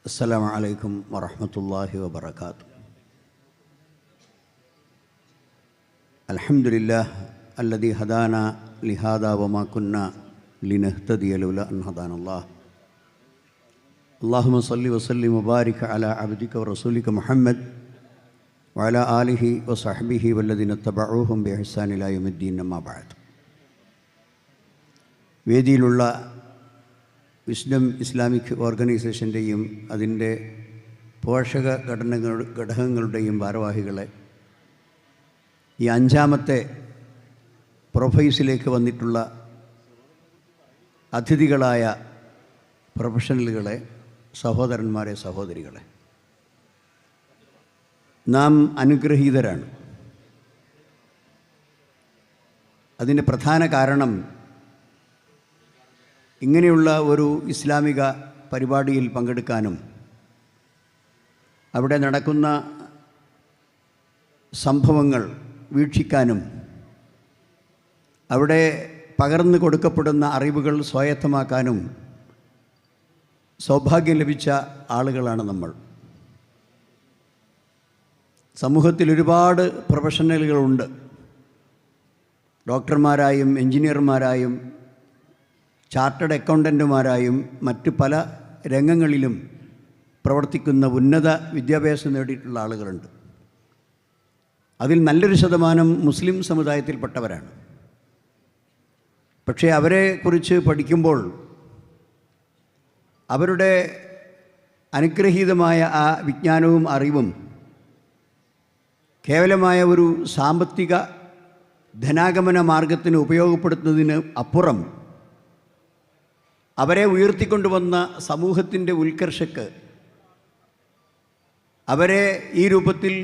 السلام عليكم ورحمة الله وبركاته. الحمد لله الذي هدانا لهذا وما كنا لنهتدي لولا أن هدانا الله. اللهم صل وسلم وبارك على عبدك ورسولك محمد وعلى آله وصحبه والذين اتبعوهم بإحسان إلى يوم الدين ما بعد. വേദിയിലുള്ള wisdom Islamic ഓർഗനൈസേഷന്റെയും അതിന്റെ പോഷക ഘടനകൾ ഘടകങ്ങളുടെയും ഭാരവാഹികളെ ഈ അഞ്ചാമത്തെ പ്രൊഫൈസിലേക്ക് വന്നിട്ടുള്ള അതിഥികളായ പ്രൊഫഷണലുകളെ സഹോദരന്മാരെ സഹോദരികളെ. നാം അനുഗ്രഹീതരാണ്. അതിന്റെ പ്രധാന കാരണം ഇങ്ങനെയുള്ള ഒരു ഇസ്ലാമിക പരിപാടിയിൽ പങ്കെടുക്കാനും അവിടെ നടക്കുന്ന സംഭവങ്ങൾ വീക്ഷിക്കാനും അവിടെ പകർന്നു കൊടുക്കപ്പെടുന്ന അറിവുകൾ സ്വായത്തമാക്കാനും സൗഭാഗ്യം ലഭിച്ച ആളുകളാണ് നമ്മൾ. സമൂഹത്തിൽ ഒരുപാട് പ്രൊഫഷണലുകളുണ്ട്. ഡോക്ടർമാരായും എഞ്ചിനീയർമാരായും ചാർട്ടേഡ് അക്കൗണ്ടന്റുമാരായും മറ്റ് പല രംഗങ്ങളിലും പ്രവർത്തിക്കുന്ന ഉന്നത വിദ്യാഭ്യാസം നേടിയിട്ടുള്ള ആളുകളുണ്ട്. അതിൽ നല്ലൊരു ശതമാനം മുസ്ലിം സമുദായത്തിൽപ്പെട്ടവരാണ്. പക്ഷേ അവരെ കുറിച്ച് പഠിക്കുമ്പോൾ അവരുടെ അനുഗ്രഹീതമായ ആ വിജ്ഞാനവും അറിവും കേവലമായ ഒരു സാമ്പത്തിക ധനാഗമന മാർഗത്തിന് ഉപയോഗപ്പെടുത്തുന്നതിന് അപ്പുറം അവരെ ഉയർത്തിക്കൊണ്ടുവന്ന സമൂഹത്തിന്റെ ഉത്കർഷക്ക് അവരെ ഈ രൂപത്തിൽ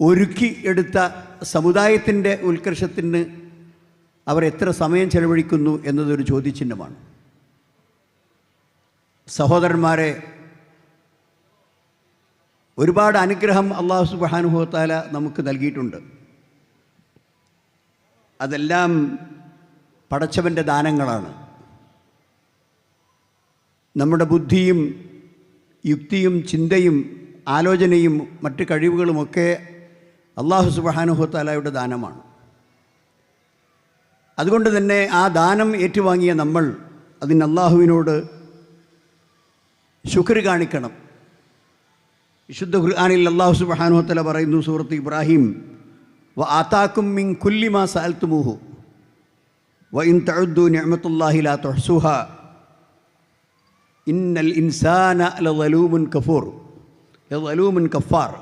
ഒരുക്കി എടുത്ത സമുദായത്തിന്റെ ഉത്കർഷത്തിന് അവർ എത്ര സമയം ചെലവഴിക്കുന്നു എന്നതൊരു ചോദ്യചിഹ്നമാണ്. സഹോദരന്മാരെ ഒരുപാട് അനുഗ്രഹം അള്ളാഹു സുബാനുഭവത്താല നമുക്ക് നൽകിയിട്ടുണ്ട്. അതെല്ലാം പടച്ചവന്റെ ദാനങ്ങളാണ്. നമ്മുടെ ബുദ്ധിയും യുക്തിയും ചിന്തയും ആലോചനയും മറ്റ് കഴിവുകളുമൊക്കെ അള്ളാഹു സുബാനുഹത്താലയുടെ ദാനമാണ്. അതുകൊണ്ട് തന്നെ ആ ദാനം ഏറ്റുവാങ്ങിയ നമ്മൾ അതിന് അള്ളാഹുവിനോട് ശുക്ർ കാണിക്കണം. വിശുദ്ധ ഖുർആാനിൽ അള്ളാഹു സുബാനുഹത്തല പറയുന്നു സൂറത്ത് ഇബ്രാഹിം വ ആത്താക്കും മിൻ കുല്ലിമാ സാൽത്തുമുഹു വൈൻ തഴുദ്ദു നിഅമത്തുല്ലാഹിലാ തൊഹ്സുഹ ഇന്നൽ ഇൻസാന ലൂമുൻ കഫൂർ ലൂമുൻ കഫാർ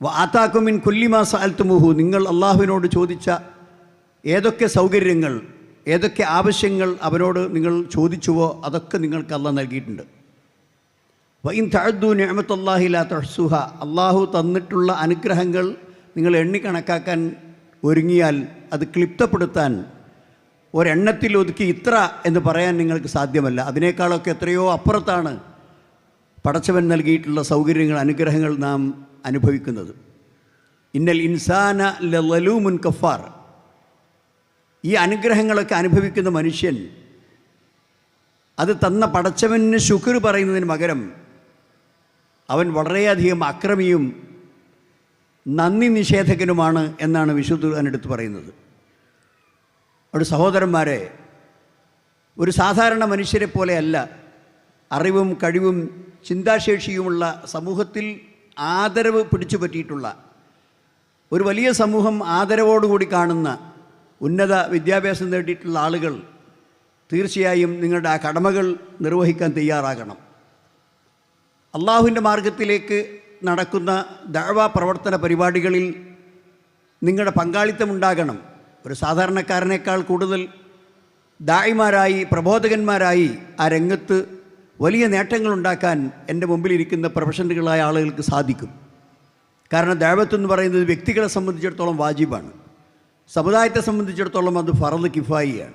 വആതാകും വ കുല്ലി മാ സാൽത്തുമുഹു നിങ്ങൾ അള്ളാഹുവിനോട് ചോദിച്ച ഏതൊക്കെ സൗകര്യങ്ങൾ ഏതൊക്കെ ആവശ്യങ്ങൾ അവനോട് നിങ്ങൾ ചോദിച്ചുവോ അതൊക്കെ നിങ്ങൾക്ക് അല്ല നൽകിയിട്ടുണ്ട്. വൈൻ തഴുദ്ദു നിഅമത്തല്ലാഹിലാ തൊഹ്സുഹ. അള്ളാഹു തന്നിട്ടുള്ള അനുഗ്രഹങ്ങൾ നിങ്ങൾ എണ്ണി കണക്കാക്കാൻ ഒരുങ്ങിയാൽ അത് ക്ലിപ്തപ്പെടുത്താൻ ഒരെണ്ണത്തിൽ ഒതുക്കി ഇത്ര എന്ന് പറയാൻ നിങ്ങൾക്ക് സാധ്യമല്ല. അതിനേക്കാളൊക്കെ എത്രയോ അപ്പുറത്താണ് പടച്ചവൻ നൽകിയിട്ടുള്ള സൗകര്യങ്ങൾ അനുഗ്രഹങ്ങൾ നാം അനുഭവിക്കുന്നത്. ഇന്നൽ ഇൻസാന ലലൂമുൻ കഫാർ. ഈ അനുഗ്രഹങ്ങളൊക്കെ അനുഭവിക്കുന്ന മനുഷ്യൻ അത് തന്ന പടച്ചവന് ശുക്ർ പറയുന്നതിന് പകരം അവൻ വളരെയധികം അക്രമിയും നന്ദി നിഷേധകനുമാണ് എന്നാണ് വിശുദ്ധൻ എടുത്ത് പറയുന്നത്. അവിടെ സഹോദരന്മാരെ ഒരു സാധാരണ മനുഷ്യരെ പോലെയല്ല അറിവും കഴിവും ചിന്താശേഷിയുമുള്ള സമൂഹത്തിൽ ആദരവ് പിടിച്ചു പറ്റിയിട്ടുള്ള ഒരു വലിയ സമൂഹം ആദരവോടുകൂടി കാണുന്ന ഉന്നത വിദ്യാഭ്യാസം നേടിയിട്ടുള്ള ആളുകൾ തീർച്ചയായും നിങ്ങളുടെ ആ കടമകൾ നിർവഹിക്കാൻ തയ്യാറാകണം. അള്ളാഹുവിന്റെ മാർഗത്തിലേക്ക് നടക്കുന്ന ദഴവ പ്രവർത്തന പരിപാടികളിൽ നിങ്ങളുടെ പങ്കാളിത്തം ഉണ്ടാകണം. ഒരു സാധാരണക്കാരനേക്കാൾ കൂടുതൽ ദായിമാരായി പ്രബോധകന്മാരായി ആ രംഗത്ത് വലിയ നേട്ടങ്ങൾ ഉണ്ടാക്കാൻ എന്റെ മുമ്പിലിരിക്കുന്ന പ്രൊഫഷണലുകളായ ആളുകൾക്ക് സാധിക്കും. കാരണം ദൈവത്വം എന്ന് പറയുന്നത് വ്യക്തികളെ സംബന്ധിച്ചിടത്തോളം വാജിബാണ്. സമുദായത്തെ സംബന്ധിച്ചിടത്തോളം അത് ഫറദ് കിഫായിയാണ്.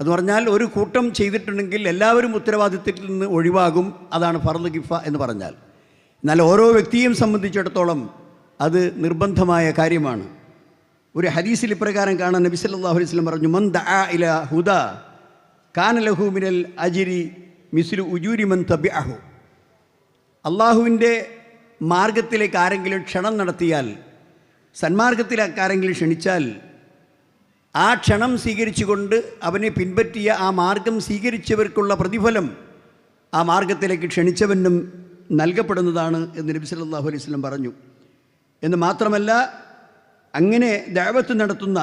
എന്ന് പറഞ്ഞാൽ ഒരു കൂട്ടം ചെയ്തിട്ടുണ്ടെങ്കിൽ എല്ലാവരും ഉത്തരവാദിത്തത്തിൽ നിന്ന് ഒഴിവാകും അതാണ് ഫറദ് കിഫ എന്ന് പറഞ്ഞാൽ. എന്നാൽ ഓരോ വ്യക്തിയും സംബന്ധിച്ചിടത്തോളം അത് നിർബന്ധമായ കാര്യമാണ്. ഒരു ഹദീസിൽ ഇപ്രകാരം കാണാൻ നബി സല്ലല്ലാഹു അലൈഹി പറഞ്ഞു മന്ദ ആ ഇല ഹുദ കാനലഹു മിനൽ അജിരി മിസ്ലു ഉജൂരി മൻ തബ്യാഹു അള്ളാഹുവിന്റെ മാർഗത്തിലേക്ക് ആരെങ്കിലും ക്ഷണം നടത്തിയാൽ സന്മാർഗത്തിലേക്ക് ആരെങ്കിലും ക്ഷണിച്ചാൽ ആ ക്ഷണം സ്വീകരിച്ചുകൊണ്ട് അവനെ പിൻപറ്റിയ ആ മാർഗം സ്വീകരിച്ചവർക്കുള്ള പ്രതിഫലം ആ മാർഗത്തിലേക്ക് ക്ഷണിച്ചവനും നൽകപ്പെടുന്നതാണ് എന്ന് നബി സല്ലല്ലാഹു അലൈഹി പറഞ്ഞു. എന്ന് മാത്രമല്ല അങ്ങനെ ദഅവത്ത് നടത്തുന്ന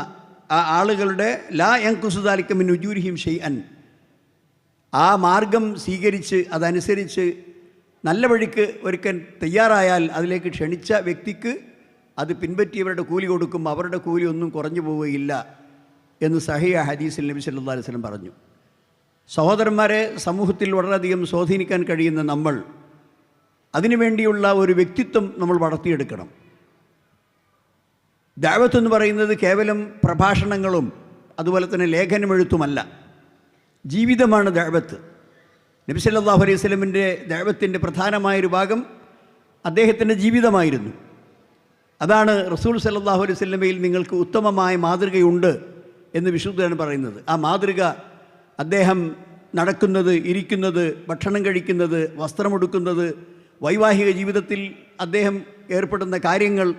ആ ആളുകളുടെ ലാ യങ്കുസുദാലിക്കമിൻ ഉജൂരിഹിം ഷെയ് അൻ ആ മാർഗം സ്വീകരിച്ച് അതനുസരിച്ച് നല്ല വഴിക്ക് ഒരുക്കൻ തയ്യാറായാൽ അതിലേക്ക് ക്ഷണിച്ച വ്യക്തിക്ക് അത് പിൻപറ്റിയവരുടെ കൂലി കൊടുക്കും അവരുടെ കൂലി ഒന്നും കുറഞ്ഞു പോവുകയില്ല എന്ന് സഹിയ ഹദീസിൽ നബി സല്ലാ അലൈഹി വസ്ലം പറഞ്ഞു. സഹോദരന്മാരെ സമൂഹത്തിൽ വളരെയധികം സ്വാധീനിക്കാൻ കഴിയുന്ന നമ്മൾ അതിനുവേണ്ടിയുള്ള ഒരു വ്യക്തിത്വം നമ്മൾ വളർത്തിയെടുക്കണം. ദാവത്ത് എന്ന് പറയുന്നത് കേവലം പ്രഭാഷണങ്ങളും അതുപോലെ തന്നെ ലേഖനമെഴുത്തുമല്ല ജീവിതമാണ് ദാവത്ത്. നബി സല്ലല്ലാഹു അലൈഹി സ്വലമിന്റെ ദാവത്തിന്റെ പ്രധാനമായൊരു ഭാഗം അദ്ദേഹത്തിന്റെ ജീവിതമായിരുന്നു. അതാണ് റസൂൽ സല്ലാഹു അലൈഹി സ്വലമയിൽ നിങ്ങൾക്ക് ഉത്തമമായ മാതൃകയുണ്ട് എന്ന് വിശുദ്ധനാണ് പറയുന്നത്. ആ മാതൃക അദ്ദേഹം നടക്കുന്നത് ഇരിക്കുന്നത് ഭക്ഷണം കഴിക്കുന്നത് വസ്ത്രമെടുക്കുന്നത് വൈവാഹിക ജീവിതത്തിൽ അദ്ദേഹം ഏർപ്പെടുന്ന കാര്യങ്ങൾ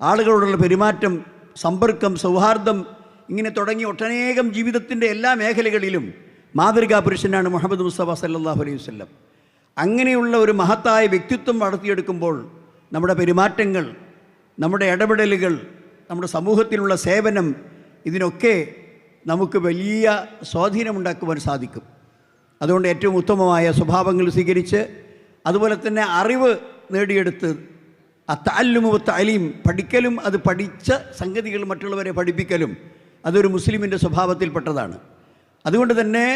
ആളുകളോടുള്ള പെരുമാറ്റം സമ്പർക്കം സൗഹാർദ്ദം ഇങ്ങനെ തുടങ്ങി ഒട്ടനേകം ജീവിതത്തിന്റെ എല്ലാ മേഖലകളിലും മാതൃകാ പുരുഷനാണ് മുഹമ്മദ് മുസ്തഫ സല്ലാഹു അലൈഹി വല്ലം അങ്ങനെയുള്ള ഒരു മഹത്തായ വ്യക്തിത്വം വളർത്തിയെടുക്കുമ്പോൾ നമ്മുടെ പെരുമാറ്റങ്ങൾ നമ്മുടെ ഇടപെടലുകൾ നമ്മുടെ സമൂഹത്തിലുള്ള സേവനം ഇതിനൊക്കെ നമുക്ക് വലിയ സ്വാധീനമുണ്ടാക്കുവാൻ സാധിക്കും. അതുകൊണ്ട് ഏറ്റവും ഉത്തമമായ സ്വഭാവങ്ങൾ സ്വീകരിച്ച് അതുപോലെ തന്നെ അറിവ് നേടിയെടുത്ത് അത്താലുമു താലീം പഠിക്കലും അത് പഠിച്ച സംഗതികൾ മറ്റുള്ളവരെ പഠിപ്പിക്കലും അതൊരു മുസ്ലിമിന്റെ സ്വഭാവത്തിൽപ്പെട്ടതാണ്. അതുകൊണ്ട് തന്നെ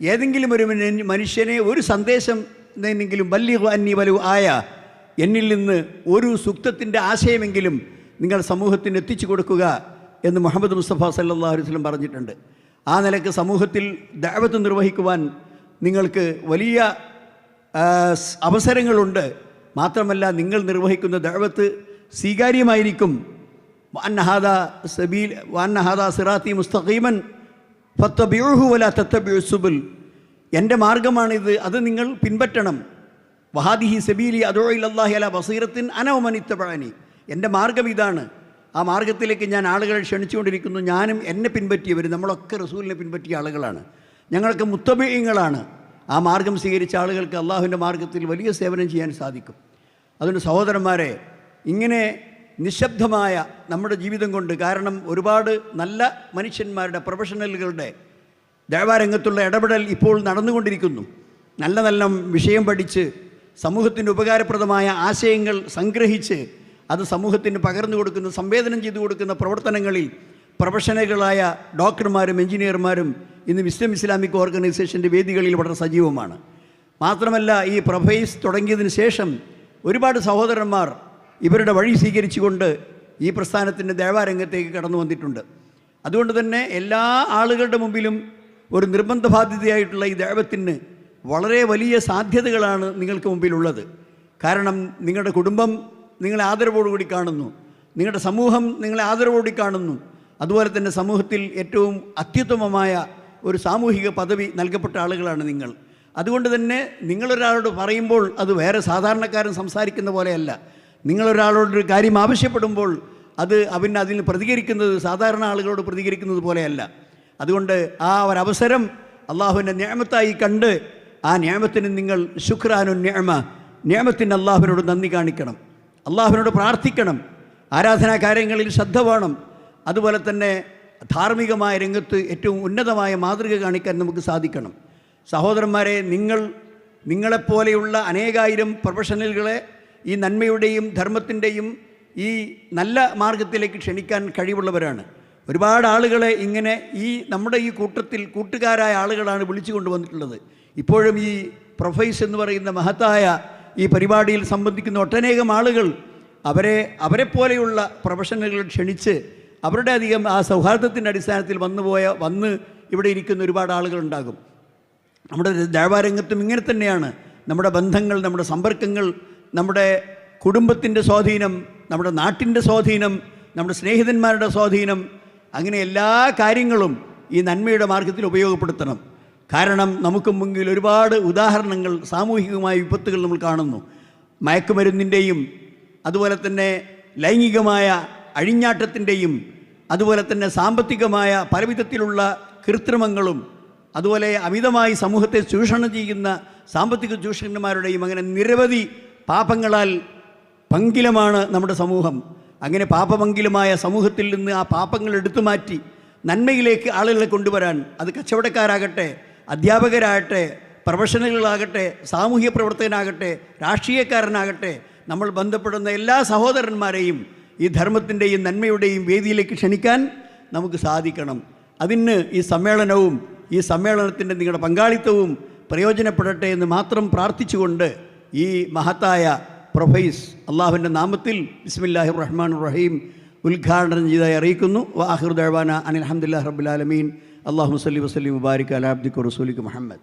ഏതെങ്കിലും ഒരു മനുഷ്യനെ ഒരു സന്ദേശം എന്നെങ്കിലും വലിയ അന്യ വലു ആയ എന്നിൽ നിന്ന് ഒരു സുക്തത്തിന്റെ ആശയമെങ്കിലും നിങ്ങൾ സമൂഹത്തിന് എത്തിച്ചു കൊടുക്കുക എന്ന് മുഹമ്മദ് മുസ്തഫ അലൈഹി വസല്ലം പറഞ്ഞിട്ടുണ്ട്. ആ നിലയ്ക്ക് സമൂഹത്തിൽ ദഅവത്ത് നിർവഹിക്കുവാൻ നിങ്ങൾക്ക് വലിയ അവസരങ്ങളുണ്ട്. മാത്രമല്ല നിങ്ങൾ നിർവഹിക്കുന്ന ദഴവത്ത് സ്വീകാര്യമായിരിക്കും. വാൻഹാദ സബീൽ വാൻഹാദ സിറാത്തി മുസ്തഖീമൻ ഫത്തബിഉഹു വലാ തത്ത സുബുൽ. എന്റെ മാർഗമാണിത് അത് നിങ്ങൾ പിൻപറ്റണം. വഹാദിഹി സബീലി അദോ ഇല്ലല്ലാഹി അല ബസീറത്തിൻ അനവമനിത്തപഴനി എന്റെ മാർഗം ഇതാണ്. ആ മാർഗത്തിലേക്ക് ഞാൻ ആളുകളെ ക്ഷണിച്ചുകൊണ്ടിരിക്കുന്നു. ഞാനും എന്നെ പിൻപറ്റിയവർ നമ്മളൊക്കെ റസൂലിനെ പിൻപറ്റിയ ആളുകളാണ്. ഞങ്ങളൊക്കെ മുത്തബീയങ്ങളാണ് ആ മാർഗം സ്വീകരിച്ച ആളുകൾക്ക് അള്ളാഹുവിന്റെ മാർഗത്തിൽ വലിയ സേവനം ചെയ്യാൻ സാധിക്കും. അതുകൊണ്ട് സഹോദരന്മാരെ ഇങ്ങനെ നിശബ്ദമായ നമ്മുടെ ജീവിതം കൊണ്ട് കാരണം ഒരുപാട് നല്ല മനുഷ്യന്മാരുടെ പ്രൊഫഷണലുകളുടെ ദേവാരംഗത്തുള്ള ഇടപെടൽ ഇപ്പോൾ നടന്നുകൊണ്ടിരിക്കുന്നു. നല്ല നല്ല വിഷയം പഠിച്ച് സമൂഹത്തിന് ഉപകാരപ്രദമായ ആശയങ്ങൾ സംഗ്രഹിച്ച് അത് സമൂഹത്തിന് പകർന്നു കൊടുക്കുന്ന സംവേദനം ചെയ്തു കൊടുക്കുന്ന പ്രവർത്തനങ്ങളിൽ പ്രൊഫഷണലുകളായ ഡോക്ടർമാരും എഞ്ചിനീയർമാരും ഇന്ന് വിസ്ലം ഇസ്ലാമിക് ഓർഗനൈസേഷന്റെ വേദികളിൽ വളരെ സജീവമാണ്. മാത്രമല്ല ഈ പ്രൊഫൈസ് തുടങ്ങിയതിന് ശേഷം ഒരുപാട് സഹോദരന്മാർ ഇവരുടെ വഴി സ്വീകരിച്ചുകൊണ്ട് ഈ പ്രസ്ഥാനത്തിന്റെ ദേവാരംഗത്തേക്ക് കടന്നു വന്നിട്ടുണ്ട്. അതുകൊണ്ട് തന്നെ എല്ലാ ആളുകളുടെ മുമ്പിലും ഒരു നിർബന്ധ ബാധ്യതയായിട്ടുള്ള ഈ ദേവത്തിന് വളരെ വലിയ സാധ്യതകളാണ് നിങ്ങൾക്ക് മുമ്പിലുള്ളത്. കാരണം നിങ്ങളുടെ കുടുംബം നിങ്ങളെ ആദരവോടുകൂടി കാണുന്നു. നിങ്ങളുടെ സമൂഹം നിങ്ങളെ ആദരവോടുകൂടി കാണുന്നു. അതുപോലെ തന്നെ സമൂഹത്തിൽ ഏറ്റവും അത്യുത്തമമായ ഒരു സാമൂഹിക പദവി നൽകപ്പെട്ട ആളുകളാണ് നിങ്ങൾ. അതുകൊണ്ട് തന്നെ നിങ്ങളൊരാളോട് പറയുമ്പോൾ അത് വേറെ സാധാരണക്കാരൻ സംസാരിക്കുന്ന പോലെയല്ല. നിങ്ങളൊരാളോടൊരു കാര്യം ആവശ്യപ്പെടുമ്പോൾ അത് അവൻ അതിന് പ്രതികരിക്കുന്നത് സാധാരണ ആളുകളോട് പ്രതികരിക്കുന്നത് പോലെയല്ല. അതുകൊണ്ട് ആ ഒരവസരം അള്ളാഹുവിന്റെ ന്യാമത്തായി കണ്ട് ആ ന്യാമത്തിന് നിങ്ങൾ ശുക്രാനു ന്യാമ ന്യാമത്തിന് അള്ളാഹുവിനോട് നന്ദി കാണിക്കണം. അള്ളാഹുവിനോട് പ്രാർത്ഥിക്കണം. ആരാധനാ കാര്യങ്ങളിൽ ശ്രദ്ധ വേണം. അതുപോലെ തന്നെ ധാർമ്മികമായ രംഗത്ത് ഏറ്റവും ഉന്നതമായ മാതൃക കാണിക്കാൻ നമുക്ക് സാധിക്കണം. സഹോദരന്മാരെ നിങ്ങൾ നിങ്ങളെപ്പോലെയുള്ള അനേകായിരം പ്രൊഫഷണലുകളെ ഈ നന്മയുടെയും ധർമ്മത്തിന്റെയും ഈ നല്ല മാർഗത്തിലേക്ക് ക്ഷണിക്കാൻ കഴിവുള്ളവരാണ്. ഒരുപാട് ആളുകളെ ഇങ്ങനെ ഈ നമ്മുടെ ഈ കൂട്ടത്തിൽ കൂട്ടുകാരായ ആളുകളാണ് വിളിച്ചു കൊണ്ടുവന്നിട്ടുള്ളത്. ഇപ്പോഴും ഈ പ്രൊഫൈസ് എന്ന് പറയുന്ന മഹത്തായ ഈ പരിപാടിയിൽ സംബന്ധിക്കുന്ന ഒട്ടനേകം ആളുകൾ അവരെ അവരെപ്പോലെയുള്ള പ്രൊഫഷണലുകൾ ക്ഷണിച്ച് അവരുടെ അധികം ആ സൗഹാർദ്ദത്തിന്റെ അടിസ്ഥാനത്തിൽ വന്നുപോയ വന്ന് ഇവിടെ ഇരിക്കുന്ന ഒരുപാട് ആളുകളുണ്ടാകും. നമ്മുടെ ദേവാരംഗത്തും ഇങ്ങനെ തന്നെയാണ്. നമ്മുടെ ബന്ധങ്ങൾ നമ്മുടെ സമ്പർക്കങ്ങൾ നമ്മുടെ കുടുംബത്തിന്റെ സ്വാധീനം നമ്മുടെ നാട്ടിന്റെ സ്വാധീനം നമ്മുടെ സ്നേഹിതന്മാരുടെ സ്വാധീനം അങ്ങനെ എല്ലാ കാര്യങ്ങളും ഈ നന്മയുടെ മാർഗത്തിൽ ഉപയോഗപ്പെടുത്തണം. കാരണം നമുക്ക് മുന്നിൽ ഒരുപാട് ഉദാഹരണങ്ങൾ സാമൂഹികമായ വിപത്തുകൾ നമ്മൾ കാണുന്നു. മയക്കുമരുന്നിന്റെയും അതുപോലെ തന്നെ ലൈംഗികമായ അഴിഞ്ഞാട്ടത്തിന്റെയും അതുപോലെ തന്നെ സാമ്പത്തികമായ പലവിധത്തിലുള്ള കൃത്രിമങ്ങളും അതുപോലെ അമിതമായി സമൂഹത്തെ ചൂഷണം ചെയ്യുന്ന സാമ്പത്തിക ചൂഷകന്മാരുടെയും അങ്ങനെ നിരവധി പാപങ്ങളാൽ പങ്കിലമാണ് നമ്മുടെ സമൂഹം. അങ്ങനെ പാപമംഗിലമായ സമൂഹത്തിൽ നിന്ന് ആ പാപങ്ങൾ എടുത്തു മാറ്റി നന്മയിലേക്ക് ആളുകളെ കൊണ്ടുവരാൻ അത് കച്ചവടക്കാരാകട്ടെ അധ്യാപകരാകട്ടെ പ്രൊഫഷണലുകളാകട്ടെ സാമൂഹ്യ പ്രവർത്തകനാകട്ടെ രാഷ്ട്രീയക്കാരനാകട്ടെ നമ്മൾ ബന്ധപ്പെടുന്ന എല്ലാ സഹോദരന്മാരെയും ഈ ധർമ്മത്തിന്റെയും നന്മയുടെയും വേദിയിലേക്ക് ക്ഷണിക്കാൻ നമുക്ക് സാധിക്കണം. അതിന് ഈ സമ്മേളനവും ഈ സമ്മേളനത്തിന്റെ നിങ്ങളുടെ പങ്കാളിത്തവും പ്രയോജനപ്പെടട്ടെ എന്ന് മാത്രം പ്രാർത്ഥിച്ചുകൊണ്ട് ഈ മഹത്തായ പ്രൊഫൈസ് അള്ളാഹുവിന്റെ നാമത്തിൽ ബിസ്മില്ലാഹി റഹ്മാൻ റഹീം ഉദ്ഘാടനം ചെയ്തായി അറിയിക്കുന്നു. വാഹിർ ദഴവാന അനിൽ അഹമ്മദില്ലാ റബ്ബുലാലമീൻ അള്ളാഹു സല്ലി വസ്ലി മുബാരിക് അലാബ്ദിഖ് റസൂലിക്ക് മുഹമ്മദ്.